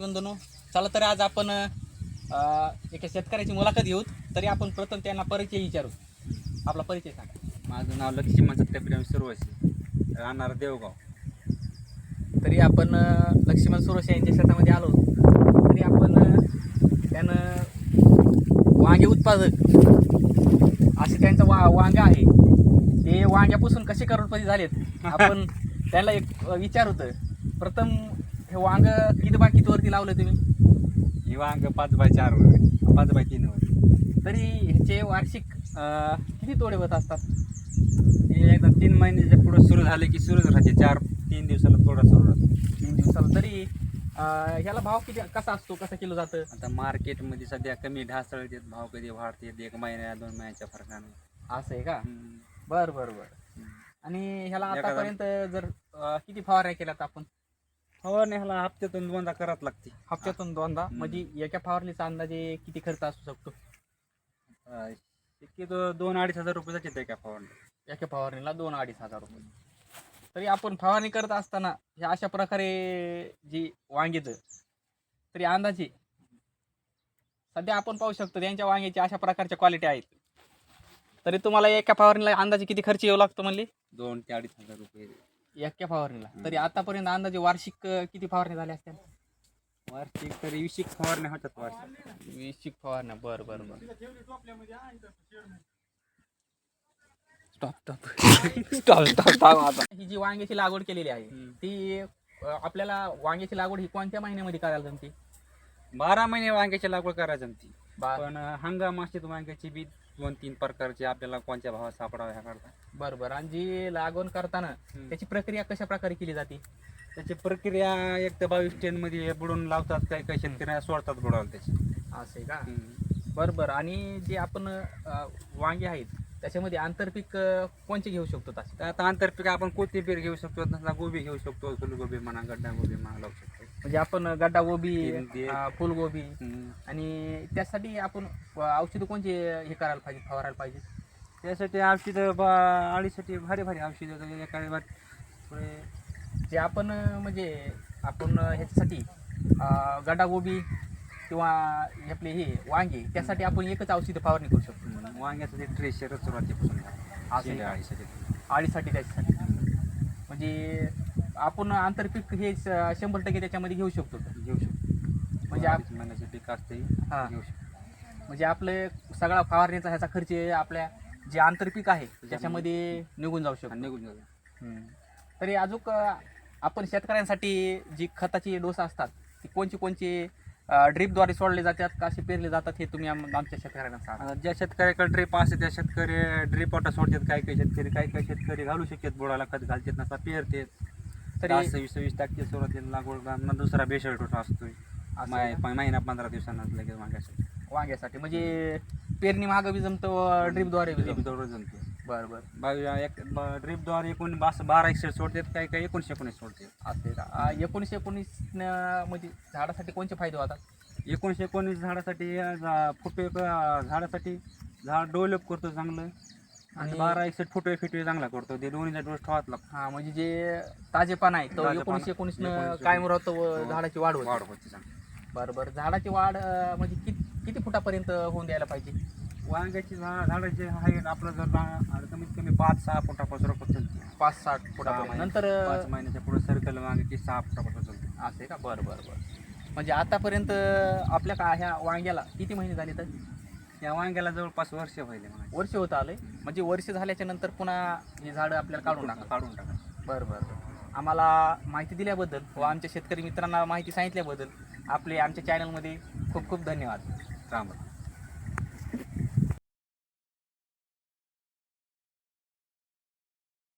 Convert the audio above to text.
बंधूंनो. चला तर आज आपण एका शेतकऱ्याची मुलाखत घेऊ तरी आपण प्रथम त्यांना परिचय विचारू. आपला परिचय सांगा. माझं नाव लक्ष्मण सत्यप्रेम सुरवशी राहणार देवगाव. तरी आपण अ, लक्ष्मण सुरश यांच्या शेतामध्ये आलो तरी आपण अ, त्यानं वांगे उत्पादक असे त्यांचं वा वांग आहे. ते वांग्यापासून कसे करोडपती झालेत? आपण त्याला एक विचार होतं प्रथम हे वांग किती बाय किती वरती लावलं तुम्ही? ही वांग पाच बाय चार वर. पाच बाय तीन वर. तरी ह्याचे वार्षिक अ, किती तोडे होत असतात? हे एकदा तीन महिन्याच्या पुढे सुरू झाले की सुरूच राहते. चार तीन दिवसाला थोडा सुरू राहतो. तीन दिवसाला. तरी अ, ह्याला भाव किती कसा असतो? कसा किलो जातं? आता मार्केटमध्ये सध्या कमी ढासळ येत भाव कधी वाढते एक महिन्या दोन महिन्याच्या फरकाने. असं आहे का? हम्म. बर बर बर. आणि ह्याला एखादा- आतापर्यंत जर अ, किती फवारण्या केल्यात आपण? फवारणी ह्याला हप्त्यातून दोनदा करावं लागते. हप्त्यातून दोनदा. म्हणजे एका फवारणीचा अंदाजे किती खर्च असू शकतो? अं, शक्यतो दोन अडीच हजार रुपये जाते एका फवारणी एका फवारणीला दोन अडीच हजार रुपये. तरी आपण फवारणी करत असताना ह्या अशा प्रकारे जी वांगेच तरी अंदाजे सध्या आपण पाहू शकतो त्यांच्या वांग्याची अशा प्रकारच्या क्वालिटी आहेत. तरी तुम्हाला एका फवारणीला अंदाजे किती खर्च येऊ लागतो म्हणले? दोन ते अडीच हजार रुपये. एका फवारणीला. तरी आतापर्यंत अंदाजे वार्षिक अ, किती फवारणी झाल्या असत्या वार्षिक तरी वीस फवारण्या होतात वार्षिक. फवारण्या बरं बरं बरं. स्टॉप स्टॉप स्टॉप स्टॉप आता ही जी वांग्याची लागवड केलेली आहे. ती अ, आपल्याला वांग्याची लागवड ही कोणत्या महिन्यामध्ये करायला जमते? बारा महिने वांग्याची लागवड करायची जमती. पण हंगाम असते वांग्याची बी दोन तीन प्रकारचे आपल्याला कोणत्या भावात सापडाव्या ह्या करता बरं बरं आणि जी लागवड करताना हम्म. त्याची प्रक्रिया कशा प्रकारे केली जाते? त्याची प्रक्रिया एक तर बावीस टेन मध्ये बुडून लावतात काही काही शेतकऱ्या सोडतात बुडावला त्याची. असं का? हम्म. बरं बरं आणि जे आपण अ, वांगे आहेत त्याच्यामध्ये आंतरपीक अ, कोणचे घेऊ शकतो तर आता आंतरपीक आपण कोथिंबीर घेऊ शकतो गोबी घेऊ शकतो फुलगोबी म्हणा गड्डा गोबी म्हणा लावू शकतो. म्हणजे आपण गड्डा गोबी तीन ते- अ, फुलगोबी हम्म. आणि त्यासाठी आपण औषध कोणचे हे करायला पाहिजे फवारायला पाहिजे? त्यासाठी औषधं बा अडीसाठी भारी भारी औषधं एका जे आपण अं, म्हणजे आपण ह्याच्यासाठी अं, गड्डा गोबी किंवा हे आपले हे वांगे त्यासाठी आपण एकच औषध फवारणी करू शकतो. वांग्याचं ते ट्रेशर सुरुवातीपासून आहे? अडीसाठी आळीसाठी त्याच्यासाठी. म्हणजे आपण आंतरपीक हे श- शंभर टक्के त्याच्यामध्ये घेऊ शकतो. घेऊ शकतो. म्हणजे आप- महिन्याचे पीक असते हा. घेऊ शकतो. म्हणजे आपले सगळा फवारणीचा ह्याचा खर्च आपल्या जे आंतरपीक आहे त्याच्यामध्ये निघून जाऊ शकतो. आणि निघून जाऊ हम्म. तरी अजून अ, आपण शेतकऱ्यांसाठी जी खताची डोस असतात ती कोणची कोणची ड्रीपद्वारे सोडले जातात का असे पेरले जातात हे तुम्ही आम- आमच्या शेतकऱ्यांना सांगा. आता ज्या शेतकऱ्याकडे ड्रीप असते त्या शेतकरी ड्रीप वाटा सोडतात. काही काही शेतकरी काही काही शेतकरी घालू शकतात बुडाला खत घालतात नसा पेरतात. तरी सव्वीस सव्वीस टाकते सुरुवातीला लागवड करताना दुसरा बेसळ टोटा असतोय. असं माय- का? महिना पंधरा दिवसांना लगेच मागायसाठी वांग्यासाठी. म्हणजे पेरणी महाग बी जमतो ड्रीपद्वारे बी जमतो जमतो बरं बरं. एक ड्रीपद्वारे एकूण बास बारा एकशे सोडतात काही काही एकोणीसशे एकोणीस सोडतात. असते का? एकोणीसशे एकोणीस न- म्हणजे झाडासाठी कोणते फायदे होतात एकोणीसशे एकोणीस झाडासाठी अं, झा- फुटवे अं, झाडासाठी झाड डेव्हलप करतो चांगलं. आणि बारा एकसठ फुटवे फिटवे चांगला करतो. ते दोन्हीचा डोस ठेवाच लागतो. हा म्हणजे जे ताजेपण आहे तो ताजेपणा- एकोणीसशे एकोणीस एकोणीसशे कायम राहतो व हो. झाडाची वाढ होते. वाढ होते चांगली. बरं बरं. झाडाची वाढ अ, म्हणजे किती किती फुटापर्यंत होऊन द्यायला पाहिजे? वांग्याची झा झाडाचे हाईट आपलं जर कमीत कमी पाच सहा फुटापासून चलते पाच साठ सहा फुटापर्यंत महिने- नंतर पाच महिन्याच्या पुढे सर्कल वांग्याची सहा फुटापासून चलते असे का? बरं बरं बरं. म्हणजे आतापर्यंत आपल्या का ह्या वांग्याला किती महिने झाले तर? या वांग्याला जवळपास वर्ष व्हायले मला वर्ष होत आले म्हणजे वर्ष झाल्याच्यानंतर पुन्हा हे झाडं आपल्याला काढून टाका. काढून टाका. बरं बरं बरं. आम्हाला माहिती दिल्याबद्दल व आमच्या शेतकरी मित्रांना माहिती सांगितल्याबद्दल आपले आमच्या चॅनलमध्ये खूप खूप धन्यवाद. राम राम.